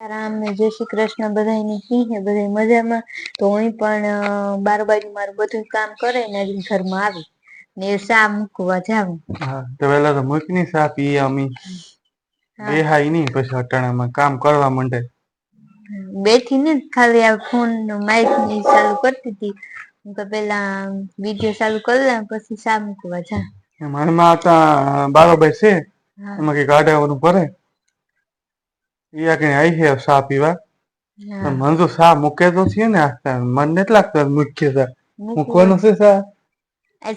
રામ ને જય શ્રી કૃષ્ણ બધાને કી હે બધા મજામાં? તો હું પણ અ, બાર બાજુ મારું બધું કામ કરે ને ઘરમાં આવી. ને શા મૂકવા જાઉં? હા તો પેલા તો મૂકની સા પી અમી બેહાઈ નહીં પછી અટાણામાં કામ કરવા માંડે. બેઠી ને ખાલી આ ફોન માઇકની ચાલુ કરતી હતી. હું તો પેલા વીડિયો ચાલુ કરી લઉં પછી સા મૂકવા જા મારમાં હતા બારોબાર છે એમાં કઈ આડાવાનું ભરે. ઈ કઈ આઈ છે સા પીવા? મન તો સા મૂકે તો છે ને આ મન નથી લાગતું મુખ્ય સા. મૂકવું. મૂકવાનું છે સા?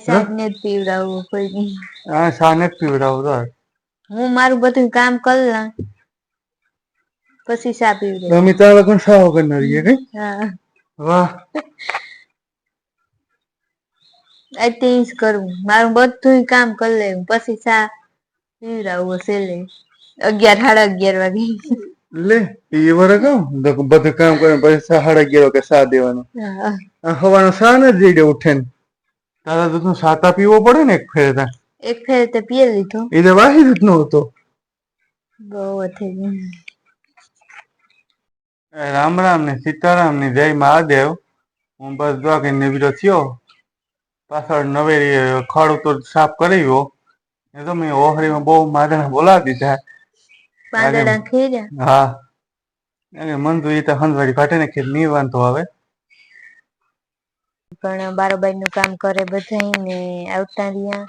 શાક જ પીવડાવવું કોઈ દી. આ સા ને જ પીવડાવું તો. હું મારું બધું કામ કરી લઉં. પછી શા પીવડે તમે તારા લગન સા વગર કઈ? હા. વાહ. અત્યારે જ કરવું મારું બધું કામ કરી લેવું પછી શા પીવડાવવું છેલ્લે અગિયાર સાડા અગિયાર વાગે. લે એ વરે કહું બધું કામ કરે પછી સા અગિયાર વાગે સા દેવાનું? હવાનો સા ને જ ઉઠે ને તારા તો તું સાતા પીવો પડે ને એક ફેરે તા એક ફેર તે પીએ લીધો. એ તો વાહી જ નહોતો બહુ થઈ રામ રામ ને સીતારામ ને જય મહાદેવ. હું બસ દુઆ કરીને નીવડ્યો થયો. પાછળ નવેરી ખડ તો સાફ કરાવ્યો એ તો મેં ઓહરીમાં બહુ માદણા બોલાવી દીધા. પાંદડા ખેર્યા હા. મન તો એ તો હંસવાડી કાઢે ને કે નહીં વાંધો આવે પણ બારોબાઈ નું કામ કરે બધા ને આવતા રહ્યા.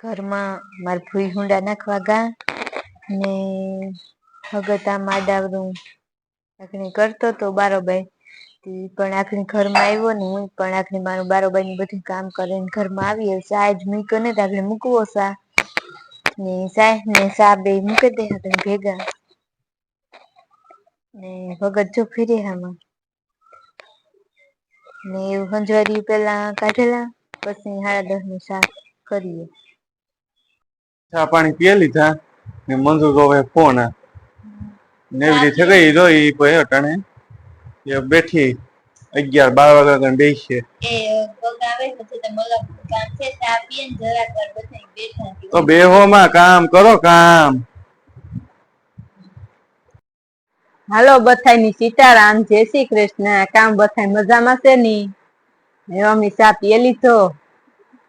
ઘરમાં માર ભૂઈ હુંડા નાખવા ગા ને હગતા માડાવરું આખણી કરતો તો બારોબાઈ પણ આખણી ઘરમાં આવ્યો ને હું પણ આખણી મારું બારોબાઈ નું બધું કામ કરીને ઘરમાં આવી સાજ મૂક્યો ને તો મૂકવો સા. ને ચા ને સા બે મૂકી દે આપણે ભેગા. ને ભગત જો ફીરે આમાં. ને એવું સંજવારી પેલા કાઢેલા પછી સાડા દસનું શાક કરીએ. ચા પાણી પીએ લીધા ને મંજુ હવે ફોન. નેવડી થઈ ગઈ તો એ પછી અટાણે બેઠી. અગિયાર બાર વાગ્યા તમે બેસશે એ પગ આવે પછી તો મલક કામ ને કરો કામ. હાલો બથાઈ સીતારામ જય શ્રી કૃષ્ણ. કામ બથાઈ મજામાં છે ની? એવા મેં ચા પીએ લીધો.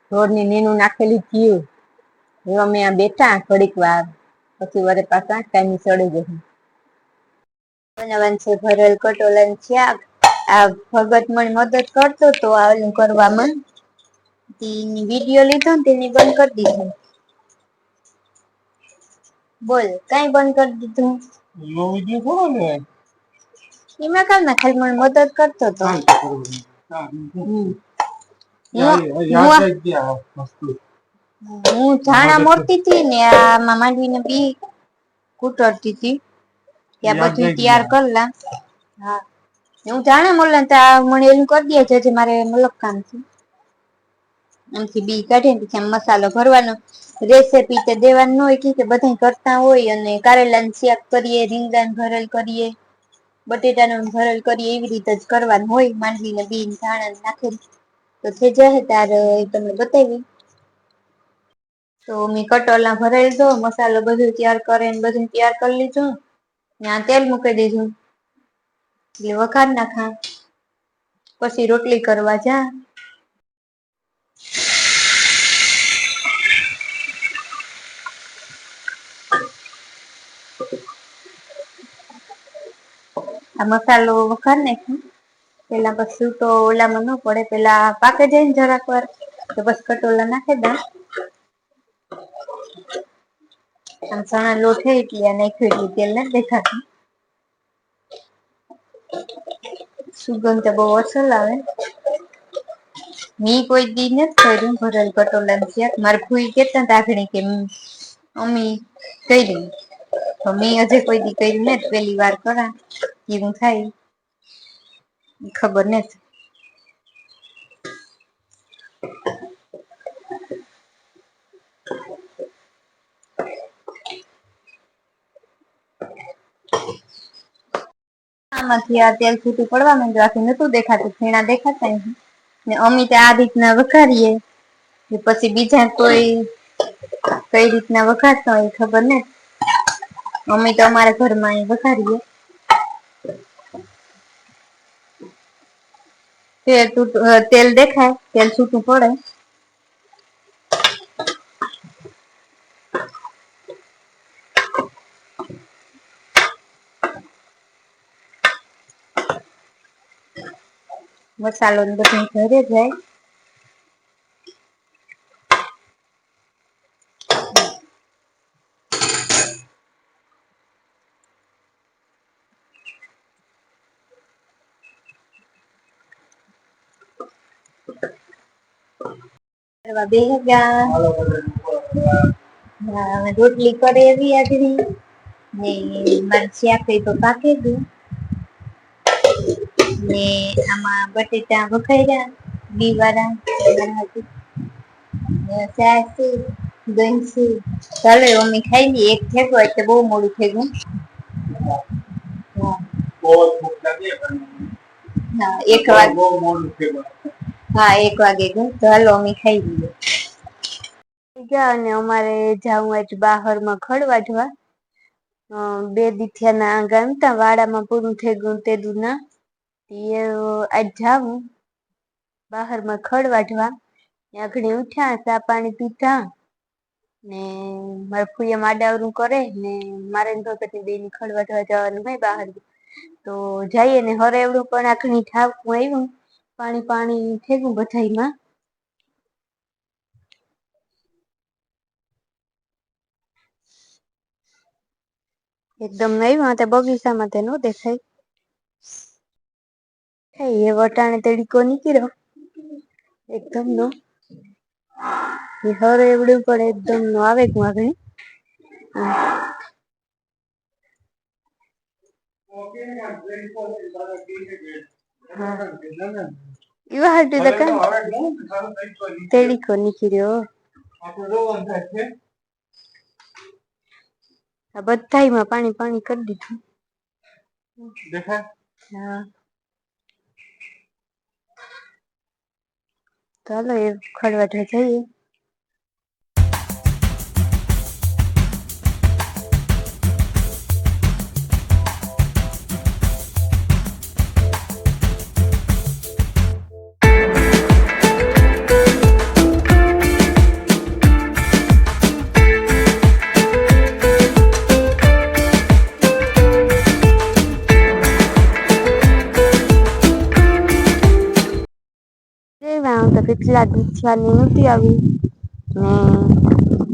ઢોરની નીનું નાખેલી થયું એવા અમે આ બેઠા થોડીક વાર. પછી વરે પાછા કામી ચડી જશે. બનાવવાનું છે ભરેલ કટોલન શાક. આ ભગત મને મદદ કરતો તો આ કરવામાં તેની વીડિયો લીધો ને તેની બંધ કરી દીધું. બોલ કઈ બંધ કરી દીધું? વિડિયો એમાં કામ ના ખાલી મને મદદ કરતો તો. હું ધાણા મોરતી હતી ને આમાં માંડવીને બી કુટરતી હતી ત્યાં બધું તૈયાર કરલા. હા. હું જાણે ને ત્યાં મને એનું કરી દે છે જે મારે મલક કામ છે. આમથી બી કાઢે ને પછી મસાલો ભરવાનો. રેસીપી તે દેવાનું હોય કે બધા કરતા હોય અને કારેલાનું શાક કરીએ, રીંગણાનું ભરેલ કરીએ, બટેટાનું ભરેલ કરીએ, એવી રીતે જ કરવાનું હોય. માંડવીને બી ધાણા ને નાખીને તો થઈ જશે તાર તમને બતાવી. તો મેં કટોલા ભરેલ લીધો મસાલો બધું તૈયાર કરીને બધું તૈયાર કરી લીધું. ત્યાં તેલ મૂકી દીધું. એટલે વઘાર નાખા પછી રોટલી કરવા જા. આ મસાલો વઘાર નાખ્યો. પેલા પછી તો ઓલામાં ન પડે, પેલા પાકે જાય ને જરાક વાર, તો બસ કટોલા નાખી દા આમ ચણા લોટ હે એટલે નાખ્યું એટલે તેલ નથી દેખાતું. સુગંધ બહુ અસલ આવે. મી કોઈ દી નથી કર્યું, ભરેલ કટોલા નું શાક મારે ફૂઈ કેતા તાખણી કે અમી કર્યું તો મેં હજે કોઈ દી કર્યું નથી. પેલી વાર કરા એવું થાય. ખબર નથી. મોઢામાંથી આ તેલ છૂટું પડવા માંડ્યું. નતું દેખાતું ફીણા દેખાતા ને અમિત આ રીતના વઘારીએ. પછી બીજા કોઈ કઈ રીતના વઘારતા હોય ખબર ને? તો અમારા ઘરમાં એ વઘારીએ. તેલ તેલ દેખાય, તેલ છૂટું પડે. મસાલો ને બધું ઘરે જાય. રોટલી કરે એવી આજની. ને મારે શાક તો પાકે ગયું ને આમાં બટેટા વઘાર્યા બી વાળા એના ચા છે દહીં છે ચાલો મમ્મી ખાઈ લઈએ. એક થેકો એટલે બહુ મોડું થઈ ગયું. હા. એક વાગે હા એક વાગે ગયું. તો હાલો અમે ખાઈ લઈએ. ગયા અને અમારે જાવું આજ બહારમાં ખડવા જવા. બે દીથિયાના ગામ તા વાડામાં પૂરું થઈ ગયું તે દુના આજ જાવું બહારમાં ખડ વાઢવા. ઘડી ઉઠ્યા, ચા પાણી પીધા ને મારા ફૂઈએ માડાવરું કરે ને મારે ને ભગતની બેન ખડ વાઢવા જવાનું હોય બહાર. તો જઈએ ને હરે એવડું પણ આખની ઠાકું આવ્યું પાણી પાણી થેગું બધાઈમાં એકદમ આવ્યું તે બગીચામાં તે નો દેખાય. એ વટાણે તડીકો નીકળ્યો. એકદમ નો. એ હરે એવડું પણ એકદમ નો આવે આગળ એવા હાટુ તો કામ તડીકો નીકળ્યો. આ બધાયમાં પાણી પાણી કરી દીધું. દેખાય? હા. ચાલો એ ખડવાઠવા જઈએ. કેટલા દીથિયાની નહોતી આવી. ને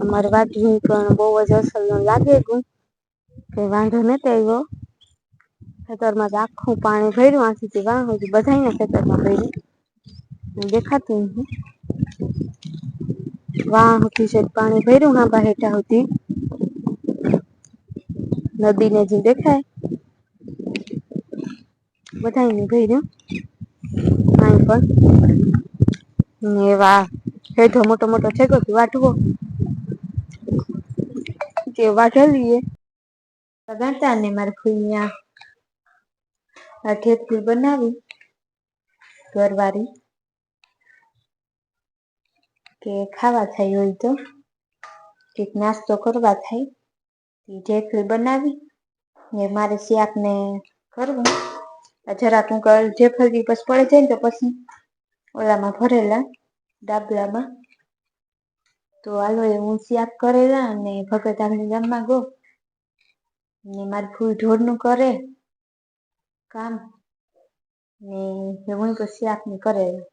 અમારે વાટણી પણ બહુ જ અસલ લાગે ગયું કઈ વાંધો નથી આવ્યો. ખેતરમાં આખું પાણી ભર્યું આથી વાહ સુધી બધાને ખેતરમાં ભર્યું. દેખાતું નથી વાહ હતી છે પાણી ભર્યું હા બા હેઠા હતી નદીને જે દેખાય. બધાને ભર્યું. કાંઈ પણ. વાહ. હેઠો મોટો મોટો છે કે વાટવો. કે વાઢલીએ. ગાતા ને મારે ફૂઈયા આ ઠેપી બનાવી ઘરવાળી. કે ખાવા થાય હોય તો. કંઈક નાસ્તો કરવા થાય. ઈ ઢેફલી બનાવી ને મારે શાક ને કરવું જરાક હું ઢેફલી પછી પડે જાય ને તો પછી ઓલામાં ભરેલા ડાબલામાં તો હાલો એ હું શાક કરેલા અને ભગત આપણે ગામમાં ગો ને મારી ફૂલ ઢોરનું કરે કામ ને હું શાક ને કરેલા